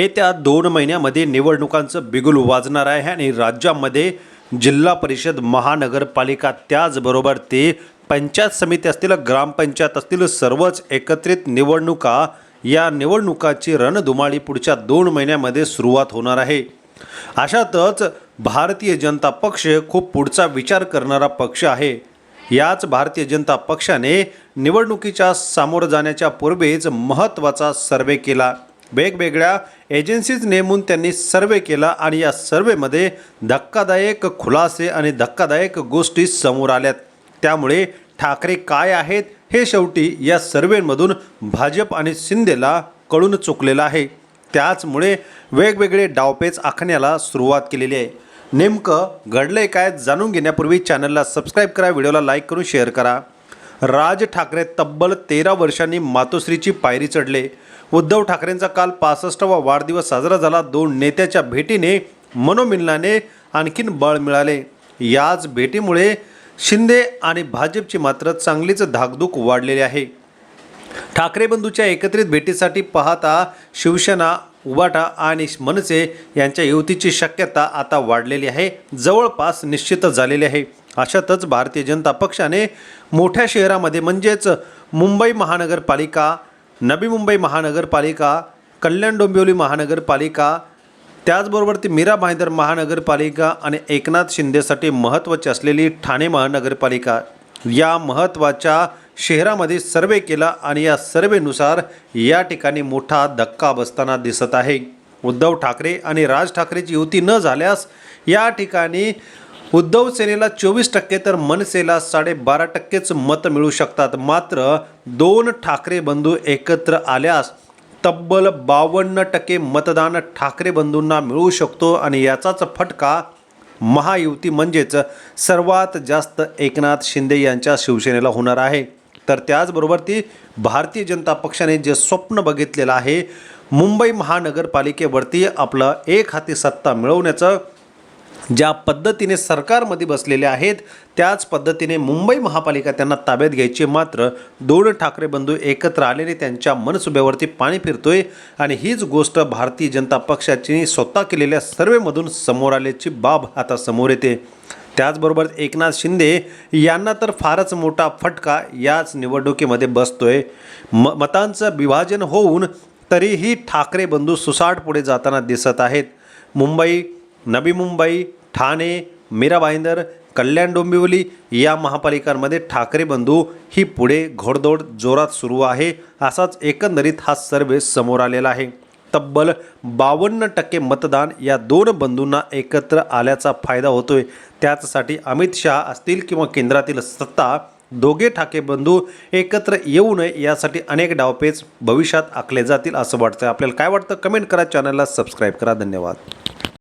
येत्या दोन महिन्यामध्ये निवडणुकांचं बिगुल वाजणार आहे आणि राज्यामध्ये जिल्हा परिषद महानगरपालिका त्याचबरोबर ते पंचायत समिती असतील ग्रामपंचायत असतील सर्वच एकत्रित निवडणुका या निवडणुकाची रणधुमाळी पुढच्या दोन महिन्यामध्ये सुरुवात होणार आहे. अशातच भारतीय जनता पक्ष खूप पुढचा विचार करणारा पक्ष आहे. याच भारतीय जनता पक्षाने निवडणुकीच्या सामोरं जाण्याच्या पूर्वीच महत्त्वाचा सर्वे केला. वेगवेगळ्या एजन्सीज नेमून त्यांनी सर्वे केला आणि या सर्वेमध्ये धक्कादायक खुलासे आणि धक्कादायक गोष्टी समोर आल्यात. त्यामुळे ठाकरे काय आहेत हे शेवटी या सर्वेमधून भाजप आणि शिंदेला कळून चुकलेलं आहे. त्याचमुळे वेगवेगळे डावपेच आखण्याला सुरुवात केलेली आहे. नेमकं घडलंय काय जाणून घेण्यापूर्वी चॅनलला सबस्क्राईब करा व्हिडिओला लाईक करून शेअर करा. राज ठाकरे तब्बल तेरा वर्षांनी मातोश्रीची पायरी चढले. उद्धव ठाकरेंचा काल पासष्टावा वाढदिवस साजरा झाला. दोन नेत्याच्या भेटीने मनोमिलनाने आणखीन बळ मिळाले. याच भेटीमुळे शिंदे आणि भाजपची मात्र चांगलीच धाकधूक वाढलेली आहे. ठाकरे बंधूच्या एकत्रित भेटीसाठी पाहता शिवसेना उबाटा आणि मनसे यांच्या युतीची शक्यता आता वाढलेली आहे. जवळपास निश्चित झालेली आहे. अशातच भारतीय जनता पक्षाने मोठ्या शहरामध्ये म्हणजेच मुंबई महानगरपालिका नवी मुंबई महानगरपालिका कल्याण डोंबिवली महानगरपालिका त्याचबरोबर ती मीरा भाईंदर महानगरपालिका आणि एकनाथ शिंदेसाठी महत्त्वाची असलेली ठाणे महानगरपालिका. या महत्त्वाच्या शहरामध्ये सर्वे केला आणि या सर्वेनुसार या ठिकाणी मोठा धक्का बसताना दिसत आहे. उद्धव ठाकरे आणि राज ठाकरेची युती न झाल्यास या ठिकाणी उद्धव सेनेला चोवीस टक्के तर मनसेला साडेबारा टक्केच मतं मिळू शकतात. मात्र दोन ठाकरे बंधू एकत्र आल्यास तब्बल बावन्न टक्के मतदान ठाकरे बंधूंना मिळू शकतो आणि याचाच फटका महायुती म्हणजेच सर्वात जास्त एकनाथ शिंदे यांच्या शिवसेनेला होणार आहे. तर त्याचबरोबर ती भारतीय जनता पक्षाने जे स्वप्न बघितलेलं आहे मुंबई महानगरपालिकेवरती आपलं एक हाती सत्ता मिळवण्याचं ज्या पद्धतीने सरकारमध्ये बसलेले आहेत त्याच पद्धतीने मुंबई महापालिका त्यांना ताब्यात घ्यायची मात्र दोन ठाकरे बंधू एकत्र आलेले त्यांच्या मनसुब्यावरती पाणी फिरतोय आणि हीच गोष्ट भारतीय जनता पक्षाची स्वतः केलेल्या सर्वेमधून समोर आल्याची बाब आता समोर येते. त्याचबरोबर एकनाथ शिंदे यांना तर फारच मोठा फटका याच निवडणुकीमध्ये बसतोय. म मतांचं विभाजन होऊन तरीही ठाकरे बंधू सुसाट पुढे जाताना दिसत आहेत. मुंबई नवी मुंबई ठाणे मीरा भाईंदर कल्याण डोंबिवली या महापालिकांमध्ये ठाकरे बंधू ही पुढे घोडदौड जोरात सुरू आहे असाच एकंदरीत हा सर्वे समोर आलेला आहे. तब्बल बावन्न टक्के मतदान या दोन बंधूंना एकत्र आल्याचा फायदा होतोय. त्याचसाठी अमित शहा असतील किंवा केंद्रातील सत्ता दोघे ठाके बंधू एकत्र येऊ नये यासाठी अनेक डावपेच भविष्यात आखले जातील असं वाटतं आपल्याला काय वाटतं? कमेंट करा चॅनलला सबस्क्राईब करा. धन्यवाद.